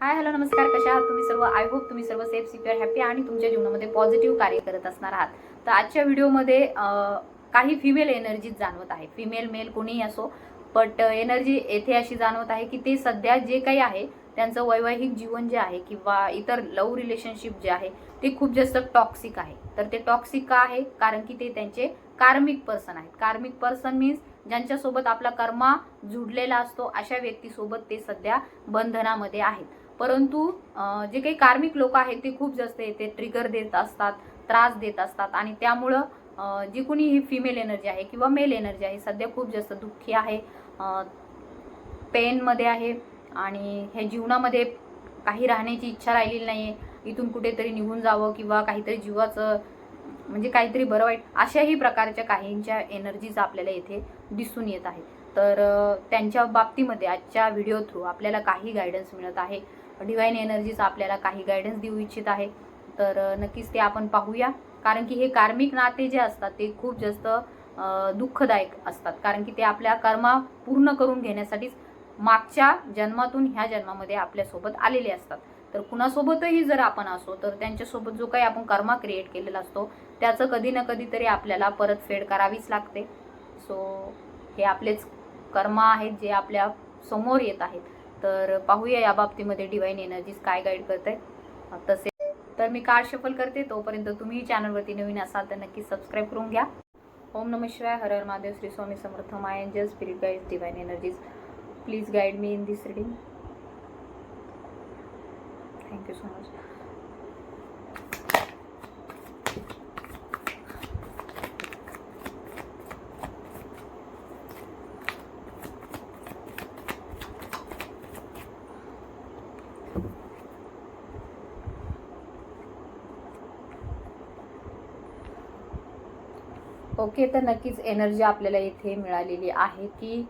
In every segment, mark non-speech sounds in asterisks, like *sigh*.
Hi hello नमस्कार कशा आहात तुम्ही सर्व? आय होप तुम्ही सर्व सेफ सिक्युअर हॅपी आणि तुमच्या जीवनामध्ये पॉझिटिव्ह कार्य करत असणार आहात. तर आजच्या व्हिडिओमध्ये काही फिमेल एनर्जीज जाणवत आहे फिमेल मेल कोणीही असो बट एनर्जी येथे अशी जाणवत आहे की ते सध्या जे काही आहे त्यांचं वैवाहिक जीवन जे आहे किंवा इतर लव रिलेशनशिप जे आहे ते खूप जास्त टॉक्सिक आहे. तर ते टॉक्सिक का आहे? कारण की ते त्यांचे कार्मिक पर्सन आहेत. कार्मिक पर्सन मीन्स ज्यांच्यासोबत आपला कर्मा जुडलेला असतो अशा व्यक्तीसोबत ते सध्या बंधनामध्ये आहेत. परंतु जे काही कार्मिक लोक आहेत ते खूप जास्त येते ट्रिगर देत असतात त्रास देत असतात आणि त्यामुळं जी कोणी ही फिमेल एनर्जी आहे किंवा मेल एनर्जी आहे सध्या खूप जास्त दुःखी आहे. पेनमध्ये आहे आणि ह्या जीवनामध्ये काही राहण्याची इच्छा राहिलेली नाही आहे इथून कुठेतरी निघून जावं किंवा काहीतरी जीवाचं म्हणजे काहीतरी बरं वाईट अशाही प्रकारच्या काहींच्या एनर्जीज आपल्याला येथे दिसून येत आहे तर त्यांच्या बाबतीमध्ये आजच्या व्हिडिओ थ्रू आपल्याला काही गायडन्स मिळत आहे. डिवाईन एनर्जीज आपल्याला काही गायडन्स देऊ इच्छित आहे. तर नक्कीच ते आपण पाहूया. कारण की हे कार्मिक नाते जे असतात ते खूप जास्त दुःखदायक असतात. कारण की ते आपल्या कर्मा पूर्ण करून घेण्यासाठीच मागच्या जन्मातून ह्या जन्मामध्ये आपल्यासोबत आलेले असतात. तर कुणासोबतही जर आपण असो तर त्यांच्यासोबत जो काही आपण कर्मा क्रिएट केलेला असतो त्याचं कधी ना कधीतरी आपल्याला परतफेड करावीच लागते. सो हे आपलेच कर्मा आहेत जे आपल्यासमोर येत आहेत. तर पाहूया या बाबतीमध्ये डिवाईन एनर्जीज काय गाईड करत आहे तसे. तर मी कार्ड शफल करते. तोपर्यंत तुम्ही चॅनलवरती नवीन असाल तर नक्की सबस्क्राईब करून घ्या. ओम नम शिवाय. हर हर Mahadev. Shri Swami Samarth. My angel spirit guide divine energies please guide me in this reading thank you so much okay तर नक्कीच एनर्जी आपल्याला इथे मिळालेली आहे की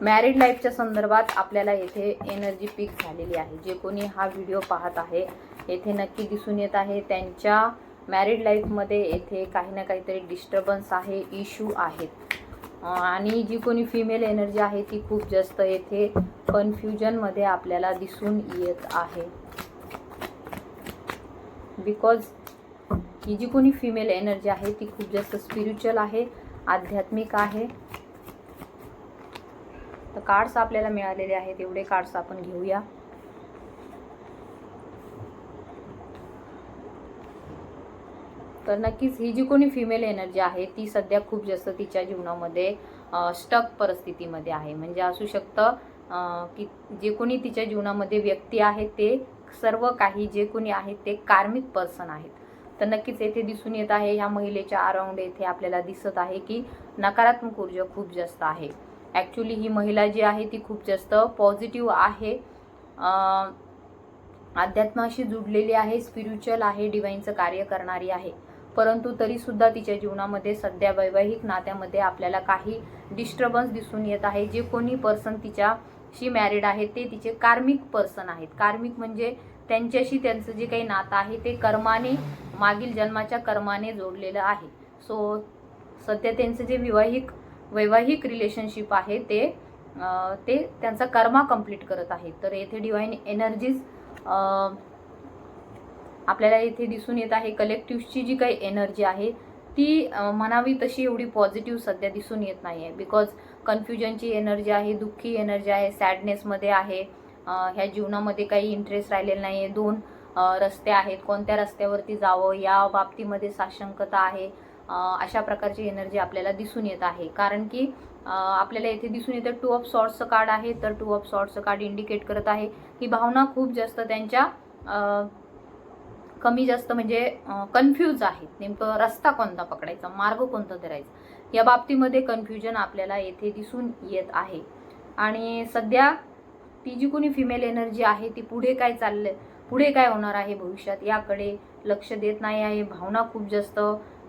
मॅरिड लाईफच्या संदर्भात आपल्याला येथे एनर्जी पीक झालेली आहे. जे कोणी हा व्हिडिओ पाहत आहे येथे नक्की दिसून येत आहे. त्यांच्या मॅरिड लाईफमध्ये येथे काही ना काहीतरी डिस्टर्बन्स आहे इश्यू आहेत आणि जी कोणी फिमेल एनर्जी आहे ती खूप जास्त येथे कन्फ्युजनमध्ये आपल्याला दिसून येत आहे. बिकॉज ही जी कोणी फिमेल एनर्जी आहे ती खूप जास्त स्पिरिच्युअल आहे आध्यात्मिक आहे. तर कार्ड्स आपल्याला मिळालेले आहेत एवढे कार्ड्स आपण घेऊया. तर नक्कीच ही जी कोणी फिमेल एनर्जी आहे ती सध्या खूप जास्त तिच्या जीवनामध्ये स्टक परिस्थितीमध्ये आहे. म्हणजे असू शकतं की जे कोणी तिच्या जीवनामध्ये व्यक्ती आहेत ते सर्व काही जे कोणी आहेत ते कार्मिक पर्सन आहेत. तर नक्कीच येथे दिसून येत आहे ह्या महिलेच्या अराउंड येथे आपल्याला दिसत आहे की नकारात्मक ऊर्जा खूप जास्त आहे. ॲक्च्युली ही महिला जी आहे ती खूप जास्त पॉझिटिव्ह आहे. अध्यात्माशी जुडलेली आहे स्पिरिच्युअल आहे डिवाईनचं कार्य करणारी आहे. परंतु तरीसुद्धा तिच्या जीवनामध्ये सध्या वैवाहिक नात्यामध्ये आपल्याला काही डिस्टर्बन्स दिसून येत आहे. जे कोणी पर्सन तिच्याशी मॅरिड आहे ते तिचे कार्मिक पर्सन आहेत. कार्मिक म्हणजे त्यांच्याशी त्यांचं जे काही नातं आहे ते कर्माने मागील जन्माच्या कर्माने जोडलेलं आहे. सो सध्या त्यांचं जे विवाहिक वैवाहिक रिलेशनशिप आहे ते ते त्यांचा कर्मा कंप्लीट करत आहेत तर येथे डिवाईन एनर्जीज आपल्याला येथे दिसून येत आहे कलेक्टिव्हची जी काही एनर्जी आहे ती म्हणावी तशी एवढी पॉझिटिव्ह सध्या दिसून येत नाही आहे बिकॉज कन्फ्युजनची एनर्जी आहे दुःखी एनर्जी आहे सॅडनेसमध्ये आहे ह्या जीवनामध्ये काही इंटरेस्ट राहिलेला नाही आहे दोन रस्ते आहेत कोणत्या रस्त्यावरती जावं या बाबतीमध्ये साशंकता आहे. अशा प्रकारची एनर्जी आपल्याला दिसून येत आहे. कारण की आपल्याला येथे दिसून येतं टू ऑफ सॉर्ट्सचं कार्ड आहे तर टू ऑफ सॉर्ट्सचं कार्ड इंडिकेट करत आहे की भावना खूप जास्त त्यांच्या कमी जास्त म्हणजे कन्फ्यूज आहेत. नेमकं रस्ता कोणता पकडायचा मार्ग कोणता धरायचा या बाबतीमध्ये कन्फ्युजन आपल्याला येथे दिसून येत आहे. आणि सध्या ती जी कोणी फिमेल एनर्जी आहे ती पुढे काय चाललं पुढे काय होणार आहे भविष्यात याकडे लक्ष देत नाही आहे. भावना खूप जास्त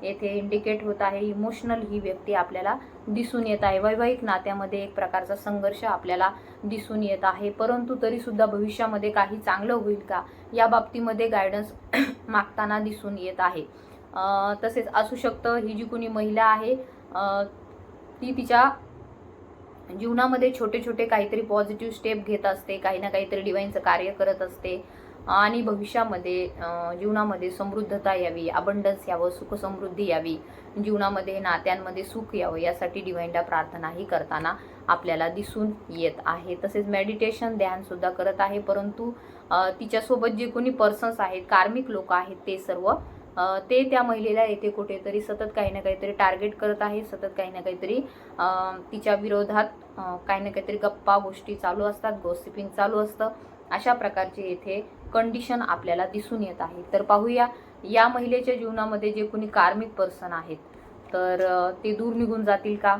येथे इंडिकेट होत आहे. इमोशनल ही व्यक्ती आपल्याला दिसून येत आहे. वैवाहिक नात्यामध्ये एक प्रकारचा संघर्ष आपल्याला दिसून येत आहे. परंतु तरीसुद्धा भविष्यामध्ये काही चांगलं होईल का? या बाबतीमध्ये गायडन्स *coughs* मागताना दिसून येत आहे. तसेच असू शकतं ही जी कोणी महिला आहे ती तिच्या जीवनामध्ये छोटे छोटे काहीतरी पॉझिटिव्ह स्टेप घेत असते. काही ना काहीतरी डिवाईनचं कार्य करत असते. आणि भविष्यामध्ये जीवनामध्ये समृद्धता यावी अबंडन्स यावं सुखसमृद्धी यावी जीवनामध्ये नात्यांमध्ये सुख यावं यासाठी डिवाईनला प्रार्थनाही करताना आपल्याला दिसून येत आहे. तसेच मेडिटेशन ध्यानसुद्धा करत आहे परंतु तिच्यासोबत जे कोणी पर्सन्स आहेत कार्मिक लोक आहेत ते सर्व ते त्या महिलेला येथे कुठेतरी सतत काही ना काहीतरी टार्गेट करत आहे सतत काही ना काहीतरी तिच्या विरोधात काही ना काहीतरी गप्पा गोष्टी चालू असतात गोसिपिंग चालू असतं. अशा प्रकारचे येथे कंडिशन आपल्याला दिसून येत आहे. तर पाहूया या महिलेच्या जीवनामध्ये जे कोणी कार्मिक पर्सन आहेत तर ते दूर निघून जातील का?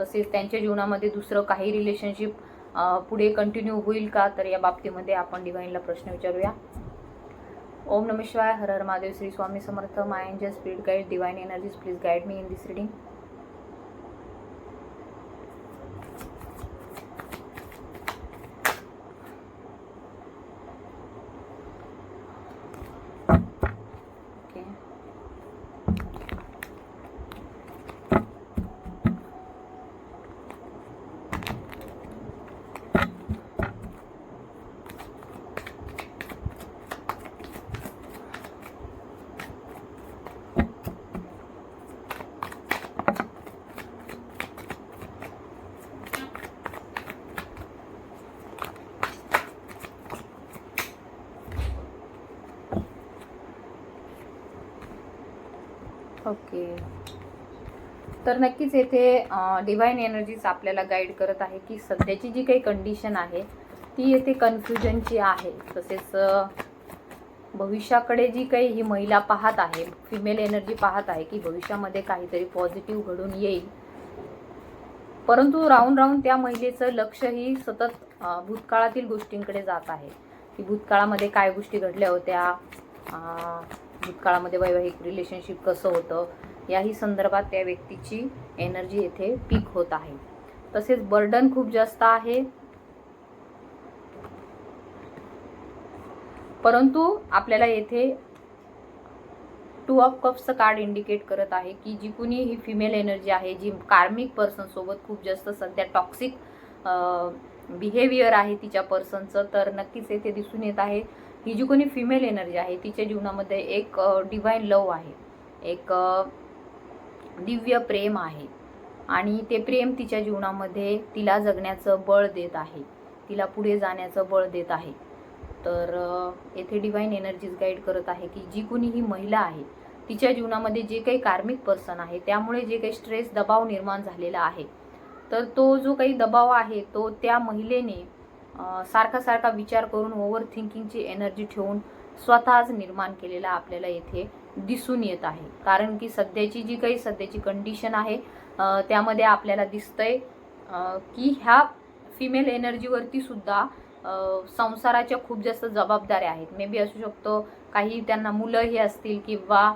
तसेच त्यांच्या जीवनामध्ये दुसरं काही रिलेशनशिप पुढे कंटिन्यू होईल का? तर या बाबतीमध्ये आपण डिवाईनला प्रश्न विचारूया. ओम नम शिवाय हर हर Mahadev Shri Swami Samarth my angel guide divine energies please guide me in this reading okay okay. तर नक्कीच येथे डिवाईन एनर्जीज आपल्याला गाईड करत आहे की सध्याची जी काही कंडिशन आहे ती येथे कन्फ्युजनची आहे. तसेच भविष्याकडे जी काही ही महिला पाहत आहे फिमेल एनर्जी पाहत आहे की भविष्यामध्ये काहीतरी पॉझिटिव्ह घडून येईल. परंतु राहून राहून त्या महिलेचं लक्ष ही सतत भूतकाळातील गोष्टींकडे जात आहे. की भूतकाळामध्ये काय गोष्टी घडल्या होत्या? भूतकाळामध्ये वैवाहिक रिलेशनशिप कसं होतं याही संदर्भात त्या व्यक्तीची एनर्जी येथे पीक होत आहे. तसेच बर्डन खूप जास्त आहे. परंतु आपल्याला येथे टू ऑफ कप्सचं कार्ड इंडिकेट करत आहे की जी कुणी ही फिमेल एनर्जी आहे जी कार्मिक पर्सन सोबत खूप जास्त सध्या टॉक्सिक बिहेवियर आहे तिच्या पर्सनचं तर नक्कीच येथे दिसून येत आहे. ही जी कोणी फिमेल एनर्जी आहे तिच्या जीवनामध्ये एक डिवाईन लव आहे. एक दिव्य प्रेम आहे. आणि ते प्रेम तिच्या जीवनामध्ये तिला जगण्याचं बळ देत आहे. तिला पुढे जाण्याचं बळ देत आहे. तर येथे डिवाईन एनर्जीज गाईड करत आहे की जी कोणी ही महिला आहे तिच्या जीवनामध्ये जे काही कार्मिक पर्सन आहे त्यामुळे जे काही स्ट्रेस दबाव निर्माण झालेला आहे तर तो जो काही दबाव आहे तो त्या महिलेने सारखा सारखा विचार करून ओव्हर थिंकिंगची एनर्जी ठेवून स्वतःच निर्माण केलेला आपल्याला येथे दिसून येत आहे. कारण की सध्याची जी काही सध्याची कंडिशन आहे त्यामध्ये आपल्याला दिसतंय की ह्या फिमेल एनर्जीवरती सुद्धा संसाराच्या खूप जास्त जबाबदाऱ्या आहेत. मे बी असू शकतो काही त्यांना मुलंही असतील किंवा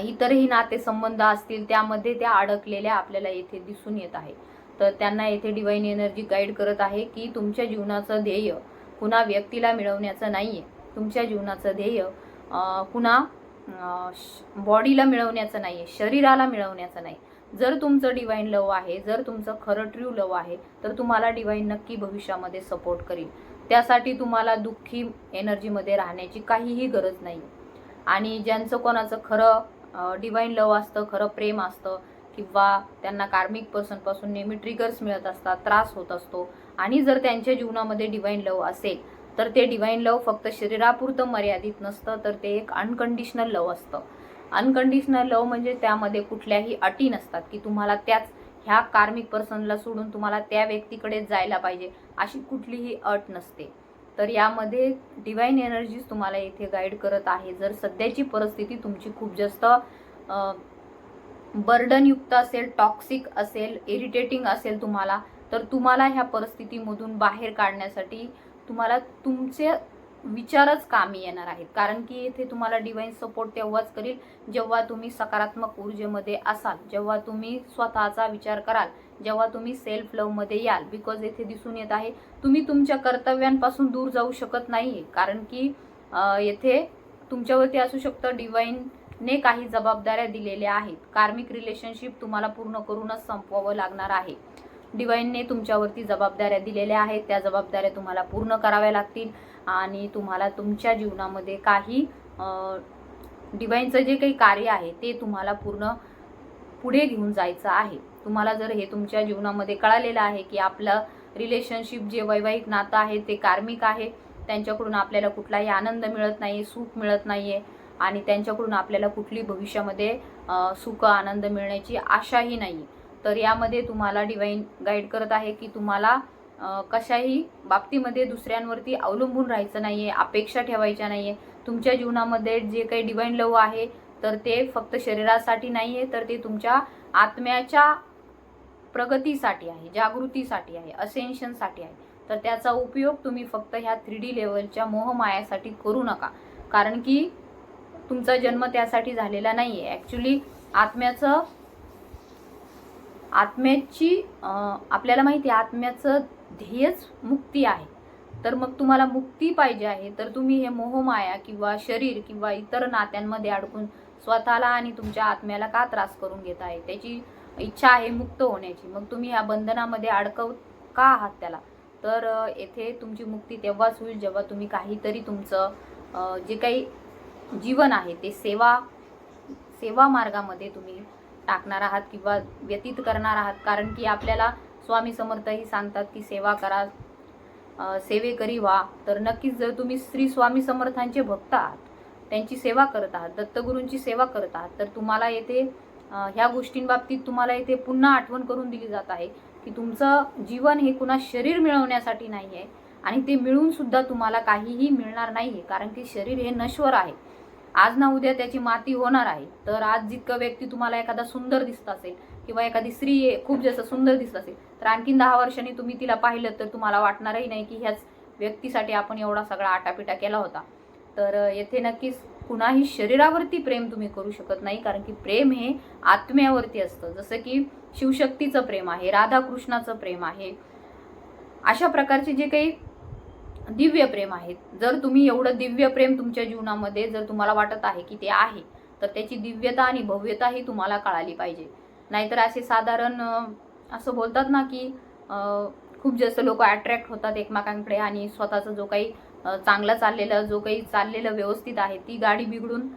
इतरही नातेसंबंध असतील त्यामध्ये त्या अडकलेल्या आपल्याला येथे दिसून येत आहे. तर त्यांना येथे डिवाईन एनर्जी गाईड करत आहे की तुमच्या जीवनाचं ध्येय कुणा व्यक्तीला मिळवण्याचं नाही आहे तुमच्या जीवनाचं ध्येय पुन्हा कुणा बॉडीला मिळवण्याचं नाही आहे शरीराला मिळवण्याचं नाही. जर तुमचं डिवाईन लव आहे जर तुमचं खरं ट्रू लव आहे तर तुम्हाला डिवाईन नक्की भविष्यामध्ये सपोर्ट करील. त्यासाठी तुम्हाला दुःखी एनर्जीमध्ये राहण्याची काहीही गरज नाही आणि ज्यांचं कोणाचं खरं डिवाईन लव असतं खरं प्रेम असतं किंवा त्यांना कार्मिक पर्सनपासून नेहमी ट्रिगर्स मिळत असतात त्रास होत असतो. आणि जर त्यांच्या जीवनामध्ये डिवाईन लव असेल तर ते डिवाईन लव फक्त शरीरापुरतं मर्यादित नसतं तर ते एक अनकंडिशनल लव असतं. अनकंडिशनल लव म्हणजे त्यामध्ये कुठल्याही अटी नसतात की तुम्हाला त्याच ह्या कार्मिक पर्सनला सोडून तुम्हाला त्या व्यक्तीकडे जायला पाहिजे अशी कुठलीही अट नसते. तर यामध्ये डिवाईन एनर्जीज तुम्हाला इथे गाईड करत आहे. जर सध्याची परिस्थिती तुमची खूप जास्त बर्डनयुक्त असेल टॉक्सिक असेल इरिटेटिंग असेल तुम्हाला तर तुम्हाला ह्या परिस्थितीमधून बाहेर काढण्यासाठी तुम्हाला तुमचे विचारच कामी येणार आहेत. कारण की येथे तुम्हाला डिवाईन सपोर्ट तेव्हाच करील जेव्हा तुम्ही सकारात्मक ऊर्जेमध्ये असाल जेव्हा तुम्ही स्वतःचा विचार कराल जेव्हा तुम्ही सेल्फ लवमध्ये याल. बिकॉज येथे दिसून येत आहे तुम्ही तुमच्या कर्तव्यांपासून दूर जाऊ शकत नाही कारण की येथे तुमच्यावरती असू शकतं ने काही जबाबदाऱ्या दिलेल्या आहेत. कार्मिक रिलेशनशिप तुम्हाला पूर्ण करूनच संपवावं लागणार आहे. डिवाईनने तुमच्यावरती जबाबदाऱ्या दिलेल्या आहेत. त्या जबाबदाऱ्या तुम्हाला पूर्ण कराव्या लागतील आणि तुम्हाला तुमच्या जीवनामध्ये काही डिवाईनचं जे काही कार्य आहे ते तुम्हाला पूर्ण पुढे घेऊन जायचं आहे. तुम्हाला जर हे तुमच्या जीवनामध्ये कळालेलं आहे की आपलं रिलेशनशिप जे वैवाहिक नातं आहे ते कार्मिक आहे त्यांच्याकडून आपल्याला कुठलाही आनंद मिळत नाही सुख मिळत नाही आहे आणि त्यांच्याकडून आपल्याला कुठली भविष्यामध्ये सुख आनंद मिळण्याची आशाही नाही. तर यामध्ये तुम्हाला डिवाईन गाईड करत आहे की तुम्हाला कशाही बाबतीमध्ये दुसऱ्यांवरती अवलंबून राहायचं नाही आहे अपेक्षा ठेवायच्या नाही आहे तुमच्या जीवनामध्ये जे काही डिवाईन लव आहे तर ते फक्त शरीरासाठी नाही आहे तर ते तुमच्या आत्म्याच्या प्रगतीसाठी आहे जागृतीसाठी आहे असेन्शनसाठी आहे. तर त्याचा उपयोग तुम्ही फक्त ह्या थ्री डी लेवलच्या मोहमायासाठी करू नका. कारण की तुमचा जन्म त्यासाठी झालेला नाही आहे ॲक्च्युली आत्म्याचं आत्म्याची आपल्याला माहिती आहे आत्म्याचं ध्येयच मुक्ती आहे. तर मग तुम्हाला मुक्ती पाहिजे आहे तर तुम्ही हे मोहमाया किंवा शरीर किंवा इतर नात्यांमध्ये अडकून स्वतःला आणि तुमच्या आत्म्याला का त्रास करून घेत आहे? त्याची इच्छा आहे मुक्त होण्याची. मग तुम्ही ह्या बंधनामध्ये अडकव का आहात त्याला? तर येथे तुमची मुक्ती तेव्हाच होईल जेव्हा तुम्ही काहीतरी तुमचं जे काही जीवन आहे ते सेवा सेवा मार्गामध्ये तुम्ही टाकणार आहात किंवा व्यतीत करणार आहात. कारण की आपल्याला स्वामी समर्थही सांगतात की सेवा करा सेवेकरी व्हा. तर नक्कीच जर तुम्ही श्री स्वामी समर्थांचे भक्त आहात त्यांची सेवा करत आहात दत्तगुरूंची सेवा करत आहात तर तुम्हाला येथे ह्या गोष्टींबाबतीत तुम्हाला येथे पुन्हा आठवण करून दिली जात आहे की तुमचं जीवन हे कुणा शरीर मिळवण्यासाठी नाही आहे आणि ते मिळून सुद्धा तुम्हाला काहीही मिळणार नाही आहे कारण की शरीर हे नश्वर आहे. आज ना उद्या त्याची माती होणार आहे. तर आज जितकं व्यक्ती तुम्हाला एखादा सुंदर दिसत असेल किंवा एखादी स्त्री खूप जास्त सुंदर दिसत असेल तर आणखीन दहा वर्षांनी तुम्ही तिला पाहिलं तर तुम्हाला वाटणारही नाही की ह्याच व्यक्तीसाठी आपण एवढा सगळा आटापिटा केला होता. तर येथे नक्कीच कुणाही शरीरावरती प्रेम तुम्ही करू शकत नाही कारण की प्रेम हे आत्म्यावरती असतं. जसं की शिवशक्तीचं प्रेम आहे राधाकृष्णाचं प्रेम आहे. अशा प्रकारचे जे काही दिव्य प्रेम आहेत. जर तुम्ही एवढं दिव्य प्रेम तुमच्या जीवनामध्ये जर तुम्हाला वाटत आहे की ते आहे तर त्याची दिव्यता आणि भव्यता ही तुम्हाला कळाली पाहिजे. नाहीतर असे साधारण असं बोलतात ना की खूप जास्त लोक अट्रॅक्ट होतात एकमेकांकडे आणि स्वतःचा जो काही चांगला चाललेला जो काही चाललेलं व्यवस्थित आहे ती गाडी बिघडून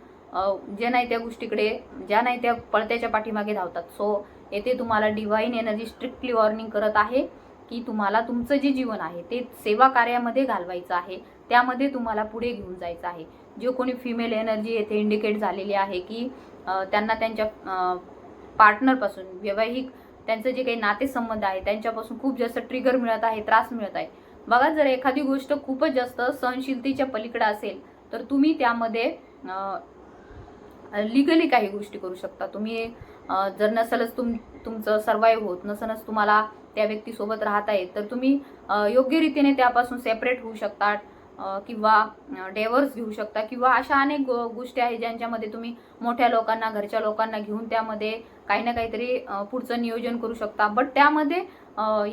जे नाही त्या गोष्टीकडे ज्या नाही त्या पळत्याच्या पाठीमागे धावतात. सो येथे तुम्हाला डिवाईन एनर्जी स्ट्रिक्टली वॉर्निंग करत आहे. की तुम्हाला तुमचं जे जीवन आहे ते सेवा कार्यामध्ये घालवायचं आहे. त्यामध्ये तुम्हाला पुढे घेऊन जायचं आहे. जो कोणी फिमेल एनर्जी येथे इंडिकेट झालेली आहे की त्यांना त्यांच्या पार्टनरपासून वैवाहिक त्यांचं जे काही नातेसंबंध आहे त्यांच्यापासून खूप जास्त ट्रिगर मिळत आहे त्रास मिळत आहे. बघा जर एखादी गोष्ट खूपच जास्त सहनशीलतेच्या पलीकडे असेल तर तुम्ही त्यामध्ये लिगली काही गोष्टी करू शकता. तुम्ही जर नसलच तुम तुमचं सर्वाईव्ह होत नसलच तुम्हाला त्या व्यक्तीसोबत राहत आहे तर तुम्ही योग्यरीतीने त्यापासून सेपरेट होऊ शकतात किंवा डेवर्स घेऊ शकता किंवा अशा अनेक गोष्टी आहेत ज्यांच्यामध्ये तुम्ही मोठ्या लोकांना घरच्या लोकांना घेऊन त्यामध्ये काही ना काहीतरी पुढचं नियोजन करू शकता. बट त्यामध्ये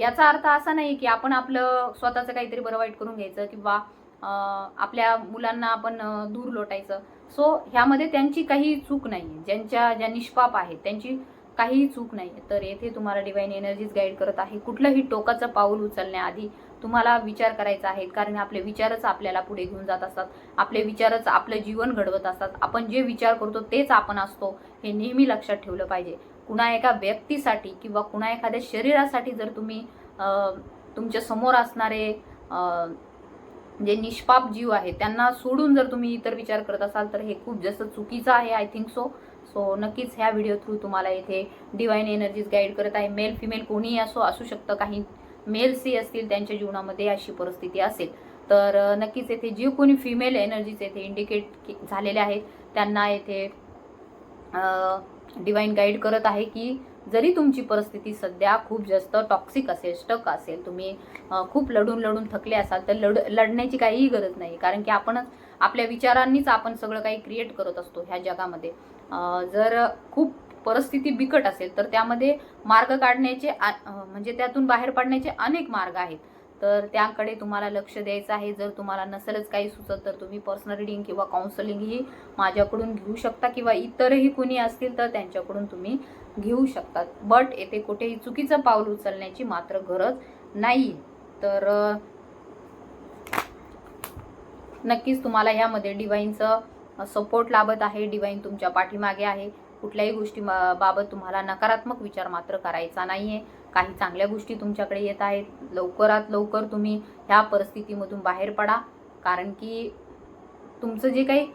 याचा अर्थ असा नाही की आपण आपलं स्वतःचं काहीतरी बरं वाईट करून घ्यायचं किंवा आपल्या मुलांना आपण दूर लोटायचं. सो ह्यामध्ये त्यांची काही चूक नाही आहे ज्यांच्या ज्या निष्पाप आहेत त्यांची काहीही चूक नाही तर येथे तुम्हाला डिवाईन एनर्जीज गाईड करत आहे. कुठलंही टोकाचं पाऊल उचलण्याआधी तुम्हाला विचार करायचा आहे. कारण आपले विचारच आपल्याला पुढे घेऊन जात असतात. आपले विचारच आपलं जीवन घडवत असतात. आपण जे विचार करतो तेच आपण असतो हे नेहमी लक्षात ठेवलं पाहिजे. कुणा एका व्यक्तीसाठी किंवा कुणा एखाद्या शरीरासाठी जर तुम्ही तुमच्यासमोर असणारे जे निष्पाप जीव आहे त्यांना सोडून जर तुम्ही इतर विचार करत असाल तर हे खूप जास्त चुकीचं आहे आय थिंक सो सो नक्कीच ह्या व्हिडिओ थ्रू तुम्हाला इथे डिवाईन एनर्जीज गाईड करत आहे. मेल फिमेल कोणीही असो असू शकतं. काही मेल्सही असतील त्यांच्या जीवनामध्ये अशी परिस्थिती असेल. तर नक्कीच येथे जे कोणी फिमेल एनर्जीज येथे इंडिकेट झालेले आहेत त्यांना येथे डिवाईन गाईड करत आहे की जरी तुमची परिस्थिती सध्या खूप जास्त टॉक्सिक असेल स्टक असेल तुम्ही खूप लढून लढून थकले असाल तर लढ लढण्याची काहीही गरज नाही. कारण की आपणच आपल्या विचारांनीच आपण सगळं काही क्रिएट करत असतो ह्या जगामध्ये. जर खूप परिस्थिती बिकट असेल तर त्यामध्ये मार्ग काढण्याचे आ- म्हणजे त्यातून बाहेर पडण्याचे अनेक मार्ग आहेत. तर त्याकडे तुम्हाला लक्ष द्यायचं आहे. जर तुम्हाला नसेलच काही सुचत तर तुम्ही पर्सनल रिडिंग किंवा काउन्सलिंगही माझ्याकडून घेऊ शकता किंवा इतरही कुणी असतील तर त्यांच्याकडून तुम्ही घेऊ शकतात बट येथे कुठेही चुकीचं पाऊल उचलण्याची मात्र गरज नाही. तर नक्कीच तुम्हाला ह्यामध्ये डिवाईनचं सपोर्ट लाभत आहे डिवाईन तुमच्या पाठीमागे आहे. कुठल्याही गोष्टी बाबत तुम्हाला नकारात्मक विचार मात्र करायचा नाही आहे काही चांगल्या गोष्टी तुमच्याकडे येत आहेत. लवकरात लवकर तुम्ही ह्या परिस्थितीमधून बाहेर पडा. कारण की तुमचं जे काही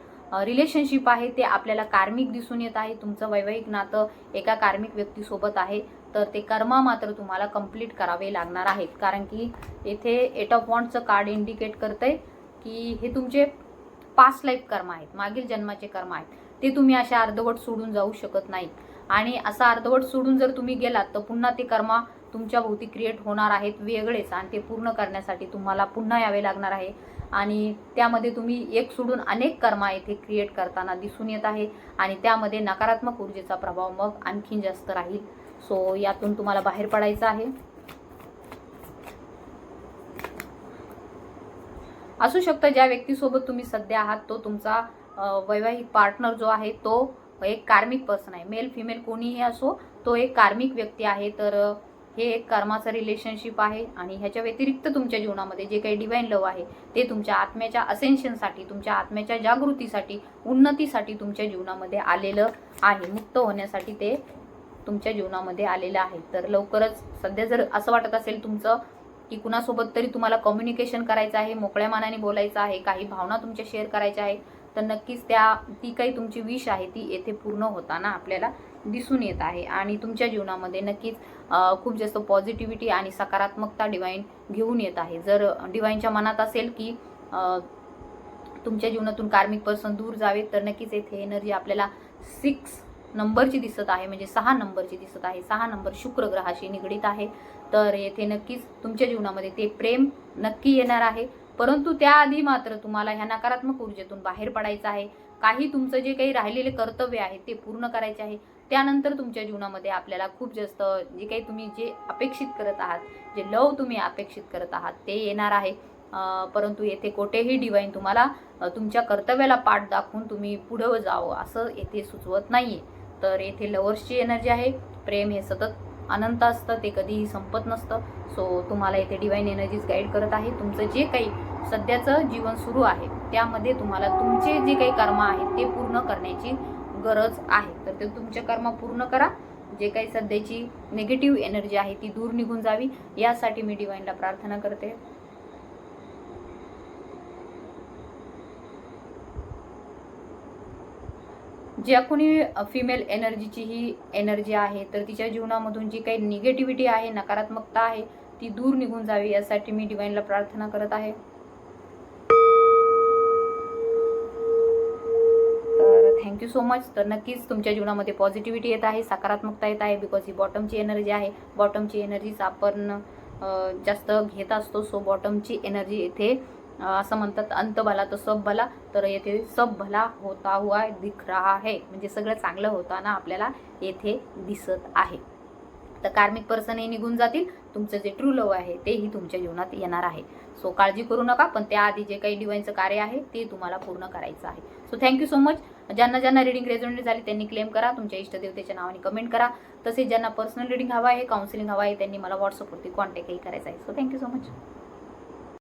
रिलेशनशिप आहे ते आपल्याला कार्मिक दिसून येत आहे. तुमचं वैवाहिक नातं एका कार्मिक व्यक्तीसोबत आहे. तर ते कर्मा मात्र तुम्हाला कंप्लीट करावे लागणार आहेत. कारण की येथे एट ऑफ वॉन्टचं कार्ड इंडिकेट करतंय की हे तुमचे पास लाईफ कर्म आहेत मागील जन्माचे कर्म आहेत. ते तुम्ही अशा अर्धवट सोडून जाऊ शकत नाही आणि असा अर्धवट सोडून जर तुम्ही गेलात तर पुन्हा ते कर्मा तुमच्या भोवती क्रिएट होणार आहेत वेगळेच आणि ते पूर्ण करण्यासाठी तुम्हाला पुन्हा यावे लागणार आहे. आणि त्यामध्ये तुम्ही एक सोडून अनेक कर्मा येथे क्रिएट करताना दिसून येत आहे आणि त्यामध्ये नकारात्मक ऊर्जेचा प्रभाव मग आणखीन जास्त राहील. सो यातून तुम्हाला बाहेर पडायचं आहे. असू शकतं ज्या व्यक्तीसोबत तुम्ही सध्या आहात तो तुमचा वैवाहिक पार्टनर जो आहे तो एक कार्मिक पर्सन आहे. मेल फिमेल कोणीही असो तो एक कार्मिक व्यक्ती आहे. तर हे एक कर्माचं रिलेशनशिप आहे आणि ह्याच्या व्यतिरिक्त तुमच्या जीवनामध्ये जे काही डिवाईन लव आहे ते तुमच्या आत्म्याच्या असेन्शनसाठी तुमच्या आत्म्याच्या जागृतीसाठी उन्नतीसाठी तुमच्या जीवनामध्ये आलेलं आहे. मुक्त होण्यासाठी ते तुमच्या जीवनामध्ये आलेलं आहे. तर लवकरच सध्या जर असं वाटत असेल तुमचं की कुणासोबत तरी तुम्हाला कम्युनिकेशन करायचं आहे मोकळ्या मनाने बोलायचं आहे काही भावना तुमच्या शेअर करायच्या आहे तर नक्कीच त्या ती काही तुमची विश आहे ती येथे पूर्ण होताना आपल्याला दिसून येत आहे. आणि तुमच्या जीवनामध्ये नक्कीच खूप जास्त पॉझिटिव्हिटी आणि सकारात्मकता डिवाईन घेऊन येत आहे. जर डिवाईनच्या मनात असेल की तुमच्या जीवनातून कार्मिक पर्सन दूर जावे तर नक्कीच येथे एनर्जी आपल्याला सिक्स नंबरची दिसत आहे म्हणजे सहा नंबरची दिसत आहे. सहा नंबर शुक्र ग्रहाशी निगडीत आहे. तर येथे नक्कीच तुमच्या जीवनामध्ये ते प्रेम नक्की येणार आहे. परंतु त्याआधी मात्र तुम्हाला ह्या नकारात्मक ऊर्जेतून बाहेर पडायचं आहे. काही तुमचं जे काही राहिलेले कर्तव्य आहे ते पूर्ण करायचे आहे. त्यानंतर तुमच्या जीवनामध्ये आपल्याला खूप जास्त जे काही तुम्ही जे अपेक्षित करत आहात जे लव तुम्ही अपेक्षित करत आहात ते येणार आहे. परंतु येथे कोठेही डिवाईन तुम्हाला तुमच्या कर्तव्याला पाठ दाखवून तुम्ही पुढं जावं असं येथे सुचवत नाही आहे तर येथे लवर्सची एनर्जी आहे. प्रेम हे सतत अनंत असतं ते कधीही संपत नसतं. सो तुम्हाला इथे डिवाईन एनर्जीज गाईड करत आहे. तुमचं जे काही सध्याचं जीवन सुरू आहे त्यामध्ये तुम्हाला तुमचे जे काही कर्म आहेत ते पूर्ण करण्याची गरज आहे. तर ते तुमचे कर्म पूर्ण करा. जे काही सध्याची निगेटिव्ह एनर्जी आहे ती दूर निघून जावी. यासाठी मी डिवाईनला प्रार्थना करते. ज्या कोणी फिमेल एनर्जीची ही एनर्जी आहे तर तिच्या जीवनामधून जी काही निगेटिव्हिटी आहे नकारात्मकता आहे ती दूर निघून जावी यासाठी मी डिवाईनला प्रार्थना करत आहे. तर थँक्यू सो मच तर नक्कीच तुमच्या जीवनामध्ये पॉझिटिव्हिटी येत आहे सकारात्मकता येत आहे बिकॉज ही बॉटमची एनर्जी आहे. बॉटमची एनर्जीच आपण जास्त घेत असतो सो बॉटमची एनर्जी येथे असं म्हणतात अंत भला तर सब भला. तर येथे सब भला होता हुआ दिख रहा है. म्हणजे सगळं चांगलं होताना आपल्याला येथे दिसत आहे. तर कार्मिक पर्सन हे निघून जातील. तुमचं जे ट्रू लव आहे तेही तुमच्या जीवनात येणार आहे. सो काळजी करू नका पण त्याआधी जे काही डिवाईनचं कार्य आहे ते तुम्हाला पूर्ण करायचं आहे. सो थँक्यू सो मच ज्यांना ज्यांना रिडिंग रेझोनेट झाली त्यांनी क्लेम करा. तुमच्या इष्टदेवतेच्या नावाने कमेंट करा. तसेच ज्यांना पर्सनल रिडिंग हवा आहे काउन्सिलिंग हवा आहे त्यांनी मला व्हॉट्सअपवरती कॉन्टॅक्टही करायचा आहे. So thank you so much